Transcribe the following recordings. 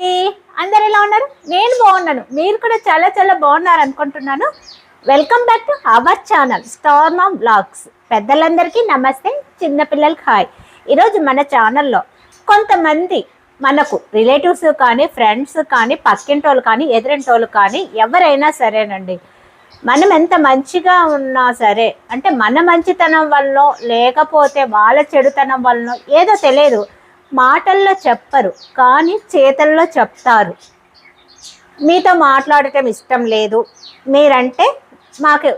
అందరు ఎలా ఉన్నారు? నేను బాగున్నాను. మీరు కూడా చాలా చాలా బాగున్నారు అనుకుంటున్నాను. Welcome back to our channel star mom blogs పెద్దలందరికీ నమస్తే చిన్నపిల్లలకి హాయ్. ఈరోజు మన ఛానల్లో కొంతమంది మనకు రిలేటివ్స్ కానీ ఫ్రెండ్స్ కానీ పక్కింటోళ్ళు కానీ ఎదురింటోళ్ళు కానీ ఎవరైనా సరేనండి. మనం ఎంత మంచిగా ఉన్నా సరే అంటే మన మంచితనం వల్ల లేకపోతే వాళ్ళ చెడుతనం వల్ల ఏదో తెలియదు. మాటల్లో చెప్పరు కానీ చేతల్లో చెప్తారు. మీతో మాట్లాడటం ఇష్టం లేదు మీరంటే మాకు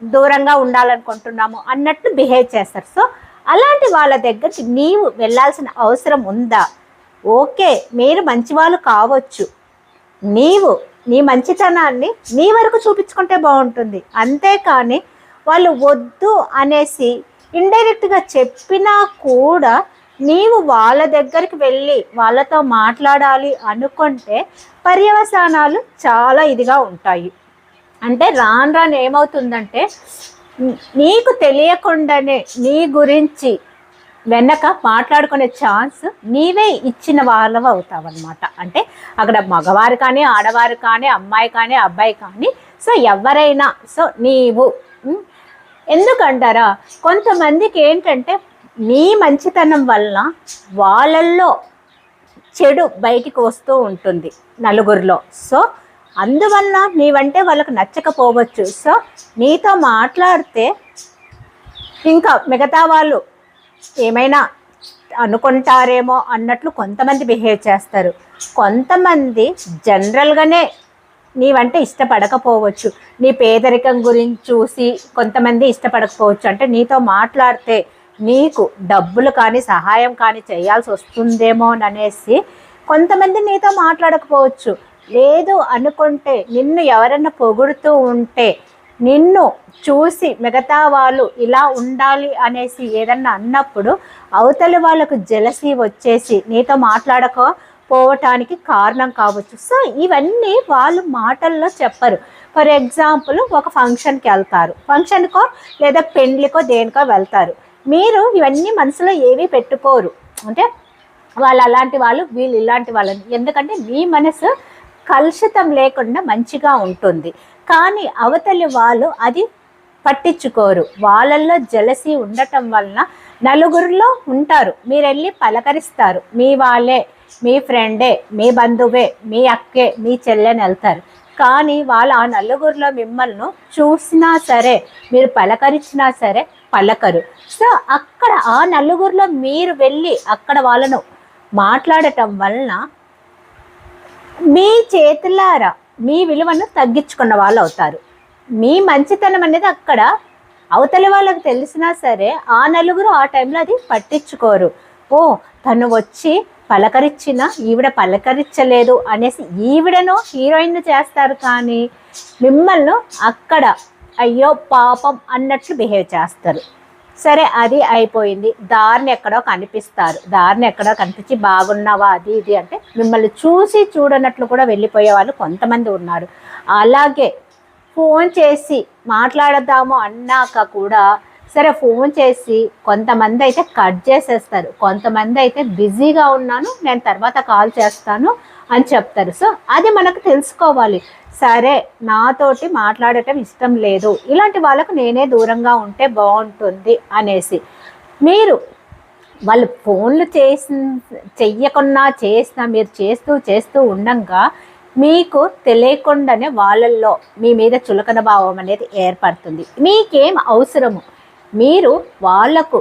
దూరంగా ఉండాలనుకుంటున్నాము అన్నట్టు బిహేవ్ చేస్తారు. సో అలాంటి వాళ్ళ దగ్గరికి నీవు వెళ్ళాల్సిన అవసరం ఉందా? ఓకే మీరు మంచివాళ్ళు కావచ్చు. నీవు నీ మంచితనాన్ని నీ వరకు చూపించుకుంటే బాగుంటుంది. అంతేకాని వాళ్ళు వద్దు అనేసి ఇండైరెక్ట్గా చెప్పినా కూడా నీవు వాళ్ళ దగ్గరికి వెళ్ళి వాళ్ళతో మాట్లాడాలి అనుకుంటే పర్యవసానాలు చాలా ఇదిగా ఉంటాయి. అంటే రాను రాను ఏమవుతుందంటే నీకు తెలియకుండానే నీ గురించి వెనక మాట్లాడుకునే ఛాన్స్ నీవే ఇచ్చిన వాళ్ళవి అవుతావన్నమాట. అంటే అక్కడ మగవారు కానీ ఆడవారు కానీ అమ్మాయి కానీ అబ్బాయి కానీ సో ఎవరైనా సో నీవు ఎందుకంటారా? కొంతమందికి ఏంటంటే నీ మంచితనం వల్ల వాళ్ళల్లో చెడు బయటికి వస్తూ ఉంటుంది నలుగురిలో. సో అందువల్ల నీవంటే వాళ్ళకు నచ్చకపోవచ్చు. సో నీతో మాట్లాడితే ఇంకా మిగతా వాళ్ళు ఏమైనా అనుకుంటారేమో అన్నట్లు కొంతమంది బిహేవ్ చేస్తారు. కొంతమంది జనరల్గానే నీవంటే ఇష్టపడకపోవచ్చు. నీ పేదరికం గురించి చూసి కొంతమంది ఇష్టపడకపోవచ్చు. అంటే నీతో మాట్లాడితే నీకు డబ్బులు కానీ సహాయం కానీ చేయాల్సి వస్తుందేమో అనేసి కొంతమంది నీతో మాట్లాడకపోవచ్చు. లేదు అనుకుంటే నిన్ను ఎవరైనా పొగుడుతూ ఉంటే నిన్ను చూసి మిగతా వాళ్ళు ఇలా ఉండాలి అనేసి ఏదన్నా అన్నప్పుడు అవతలి వాళ్ళకు జలసి వచ్చేసి నీతో మాట్లాడకపోవటానికి కారణం కావచ్చు. సో ఇవన్నీ వాళ్ళు మాటల్లో చెప్పరు. ఫర్ ఎగ్జాంపుల్ ఒక ఫంక్షన్కి వెళ్తారు. ఫంక్షన్కో లేదా పెండ్లికో దేనికో వెళ్తారు. మీరు ఇవన్నీ మనసులో ఏమీ పెట్టుకోరు. అంటే వాళ్ళు అలాంటి వాళ్ళు వీళ్ళు ఇలాంటి వాళ్ళని. ఎందుకంటే మీ మనసు కలుషితం లేకుండా మంచిగా ఉంటుంది. కానీ అవతలి వాళ్ళు అది పట్టించుకోరు. వాళ్ళల్లో జలసి ఉండటం వలన నలుగురిలో ఉంటారు. మీరు వెళ్ళి పలకరిస్తారు. మీ వాళ్ళే మీ ఫ్రెండే మీ బంధువే మీ అక్కే మీ చెల్లెని వెళ్తారు. కానీ వాళ్ళు ఆ నలుగురిలో మిమ్మల్ని చూసినా సరే మీరు పలకరించినా సరే పలకరు. సో అక్కడ ఆ నలుగురిలో మీరు వెళ్ళి అక్కడ వాళ్ళను మాట్లాడటం వలన మీ చేతులారా మీ విలువను తగ్గించుకున్న వాళ్ళు అవుతారు. మీ మంచితనం అనేది అక్కడ అవతలి వాళ్ళకి తెలిసినా సరే ఆ నలుగురు ఆ టైంలో అది పట్టించుకోరు. ఓ తను వచ్చి పలకరించిన ఈవిడ పలకరించలేదు అనేసి ఈవిడను హీరోయిన్ చేస్తారు కానీ మిమ్మల్ని అక్కడ అయ్యో పాపం అన్నట్లు బిహేవ్ చేస్తారు. సరే అది అయిపోయింది. దారిని ఎక్కడో కనిపిస్తారు. దారిని ఎక్కడో కనిపించి బాగున్నావా అది ఇది అంటే మిమ్మల్ని చూసి చూడనట్లు కూడా వెళ్ళిపోయే వాళ్ళు కొంతమంది ఉన్నారు. అలాగే ఫోన్ చేసి మాట్లాడదాము అన్నాక కూడా సరే ఫోన్ చేసి కొంతమంది అయితే కట్ చేసేస్తారు. కొంతమంది అయితే బిజీగా ఉన్నాను నేను తర్వాత కాల్ చేస్తాను అని చెప్తారు. సో అది మనకు తెలుసుకోవాలి. సరే నాతోటి మాట్లాడటం ఇష్టం లేదు. ఇలాంటి వాళ్ళకు నేనే దూరంగా ఉంటే బాగుంటుంది అనేసి. మీరు వాళ్ళు ఫోన్లు చేసి చెయ్యకున్నా చేసినా మీరు చేస్తూ చేస్తూ ఉండంగా మీకు తెలియకుండానే వాళ్ళల్లో మీ మీద చులకన భావం అనేది ఏర్పడుతుంది. మీకేం అవసరము? మీరు వాళ్ళకు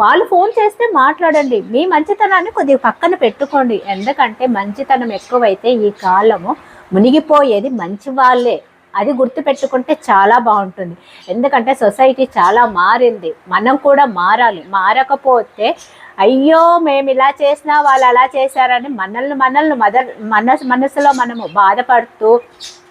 వాళ్ళు ఫోన్ చేస్తే మాట్లాడండి. మీ మంచితనాన్ని కొద్దిగా పక్కన పెట్టుకోండి. ఎందుకంటే మంచితనం ఎక్కువైతే ఈ కాలము మునిగిపోయేది మంచి వాళ్ళే. అది గుర్తుపెట్టుకుంటే చాలా బాగుంటుంది. ఎందుకంటే సొసైటీ చాలా మారింది. మనం కూడా మారాలి. మారకపోతే అయ్యో మేము ఇలా చేసినా వాళ్ళు అలా చేశారని మనల్ని మనల్ని మదర్ మన మనసులో మనము బాధపడుతూ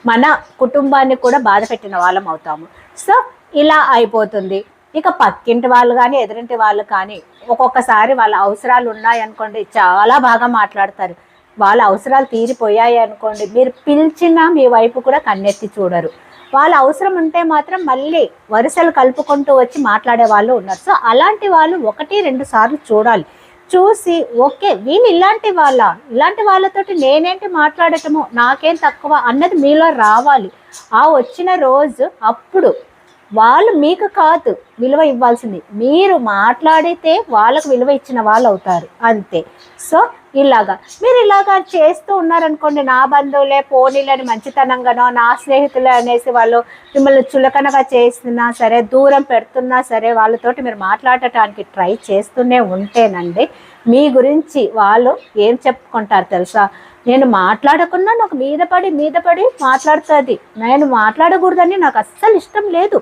మన కుటుంబాన్ని కూడా బాధ పెట్టిన వాళ్ళం అవుతాము. సో ఇలా అయిపోతుంది. ఇక పక్కింటి వాళ్ళు కానీ ఎదురింటి వాళ్ళు కానీ ఒక్కొక్కసారి వాళ్ళ అవసరాలు ఉన్నాయనుకోండి చాలా బాగా మాట్లాడతారు. వాళ్ళ అవసరాలు తీరిపోయాయి అనుకోండి మీరు పిలిచినా మీ వైపు కూడా కన్నెత్తి చూడరు. వాళ్ళ అవసరం ఉంటే మాత్రం మళ్ళీ వరుసలు కలుపుకుంటూ వచ్చి మాట్లాడే వాళ్ళు ఉన్నారు. సో అలాంటి వాళ్ళు ఒకటి రెండు సార్లు చూడాలి. చూసి ఓకే వీళ్ళు ఇలాంటి వాళ్ళ ఇలాంటి వాళ్ళతోటి నేనేంటి మాట్లాడటము నాకేం తక్కువ అన్నది మీలో రావాలి. ఆ వచ్చిన రోజు అప్పుడు వాళ్ళు మీకు కాదు విలువ ఇవ్వాల్సింది. మీరు మాట్లాడితే వాళ్ళకు విలువ ఇచ్చిన వాళ్ళు అవుతారు. అంతే. సో ఇలాగా. మీరు ఇలాగా చేస్తూ ఉన్నారనుకోండి నా బంధువులే పోనీలని మంచితనంగానో నా స్నేహితులే అనేసి వాళ్ళు మిమ్మల్ని చులకనగా చేస్తున్నా సరే దూరం పెడుతున్నా సరే వాళ్ళతోటి మీరు మాట్లాడటానికి ట్రై చేస్తూనే ఉంటేనండి మీ గురించి వాళ్ళు ఏం చెప్పుకుంటారు తెలుసా? నేను మాట్లాడకుండా నాకు మీద పడి మీద పడి మాట్లాడుతుంది. నేను మాట్లాడకూడదని నాకు అస్సలు ఇష్టం లేదు.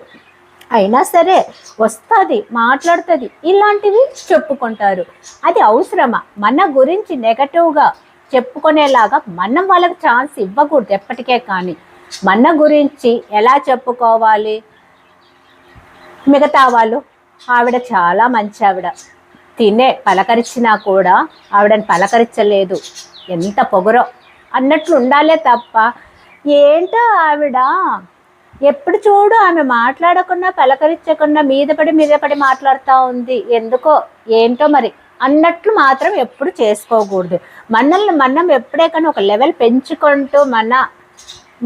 అయినా సరే వస్తుంది మాట్లాడుతుంది ఇలాంటివి చెప్పుకుంటారు. అది అవసరమా? మన గురించి నెగటివ్గా చెప్పుకునేలాగా మనం వాళ్ళకి ఛాన్స్ ఇవ్వకూడదు ఎప్పటికే కానీ. మన గురించి ఎలా చెప్పుకోవాలి? మిగతా వాళ్ళు ఆవిడ చాలా మంచి ఆవిడ. తినే పలకరించినా కూడా ఆవిడని పలకరించలేదు. ఎంత పొగరో అన్నట్లు ఉండాలే తప్ప. ఏంటో ఆవిడ? ఎప్పుడు చూడు ఆమె మాట్లాడకుండా పలకరించకుండా మీద పడి మీద పడి మాట్లాడుతూ ఉంది. ఎందుకో? ఏంటో మరి? అన్నట్లు మాత్రం ఎప్పుడు చేసుకోకూడదు. మనల్ని మనం ఎప్పుడే కానీ ఒక లెవెల్ పెంచుకుంటూ మన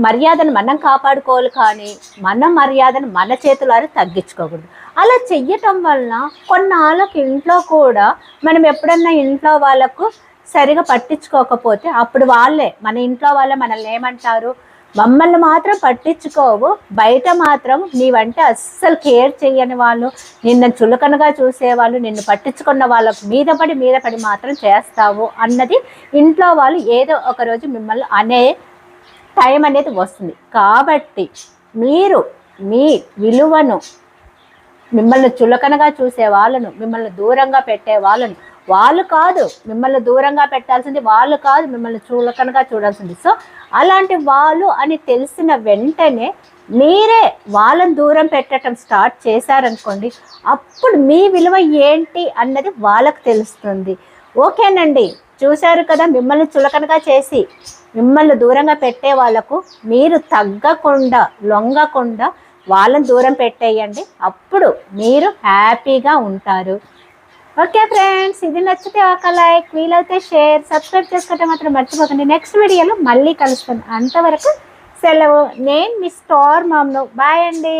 మర్యాదను మనం కాపాడుకోవాలి కానీ మన మర్యాదను మన చేతులారా తగ్గించుకోకూడదు. అలా చెయ్యటం వలన కొన్నాళ్ళకి ఇంట్లో కూడా మనం ఎప్పుడన్నా ఇంట్లో వాళ్ళకు సరిగా పట్టించుకోకపోతే అప్పుడు వాళ్ళే మన ఇంట్లో వాళ్ళే మనల్ని ఏమంటారు? మమ్మల్ని మాత్రం పట్టించుకోవు. బయట మాత్రం నీవంటే అస్సలు కేర్ చేయని వాళ్ళు నిన్ను చులకనగా చూసేవాళ్ళు నిన్ను పట్టించుకున్న వాళ్ళకు మీద పడి మీద పడి మాత్రం చేస్తావు అన్నది ఇంట్లో వాళ్ళు ఏదో ఒక రోజు మిమ్మల్ని అనే టైం అనేది వస్తుంది. కాబట్టి మీరు మీ విలువను మిమ్మల్ని చులకనగా చూసే వాళ్ళను మిమ్మల్ని దూరంగా పెట్టే వాళ్ళను వాళ్ళు కాదు మిమ్మల్ని దూరంగా పెట్టాల్సింది వాళ్ళు కాదు మిమ్మల్ని చులకనగా చూడాల్సింది. సో అలాంటి వాళ్ళు అని తెలిసిన వెంటనే మీరే వాళ్ళని దూరం పెట్టడం స్టార్ట్ చేశారనుకోండి అప్పుడు మీ విలువ ఏంటి అన్నది వాళ్ళకు తెలుస్తుంది. ఓకేనండి చూశారు కదా మిమ్మల్ని చులకనగా చేసి మిమ్మల్ని దూరంగా పెట్టే వాళ్ళకు మీరు తగ్గకుండా లొంగకుండా వాళ్ళని దూరం పెట్టేయండి. అప్పుడు మీరు హ్యాపీగా ఉంటారు. ఓకే ఫ్రెండ్స్ ఇది నచ్చితే ఒక లైక్ వీలైతే షేర్ సబ్స్క్రైబ్ చేసుకుంటే మాత్రం మర్చిపోకండి. నెక్స్ట్ వీడియోలో మళ్ళీ కలుస్తాను. అంతవరకు సెలవు. నేను మీ స్టార్ మామ్ను. బాయ్ అండి.